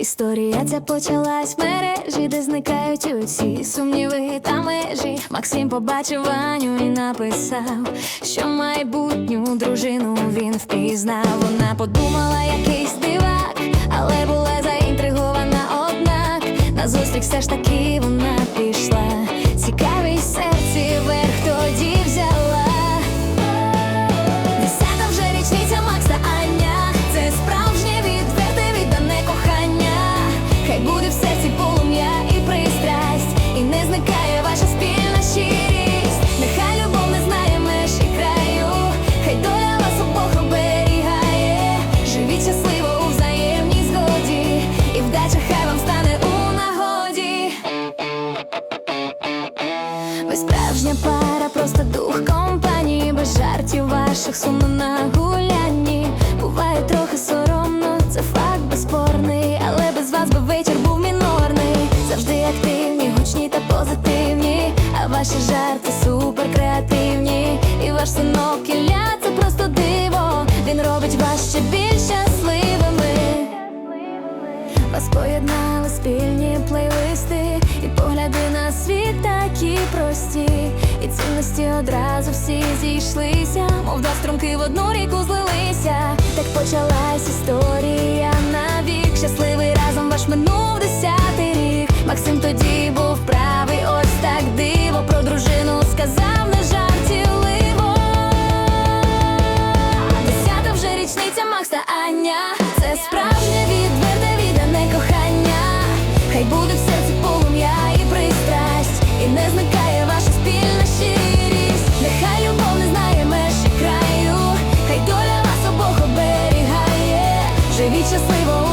Історія ця почалась в мережі, де зникають усі сумніви та межі. Максим побачив Ваню і написав, що майбутню дружину він впізнав. Вона подумала, якийсь справжня пара, просто дух компанії, без жартів ваших сумно на гулянні. Буває трохи соромно, це факт безспорний, але без вас би вечір був мінорний. Завжди активні, гучні та позитивні. А ваші жарти супер креативні. І ваш синок Ілля – це просто диво. Він робить вас ще більш щасливими. Вас поєднали спільні плейлисти і погляди на світ такі прості, і цінності одразу всі зійшлися, мов два струмки в одну ріку злилися, так почалась історія навік. Щасливий разом ваш минув десятий рік. Максим тоді був правий, ось так диво про дружину сказав не жартівливо. Десята вже річниця Макса Аня. Живіть щасливо.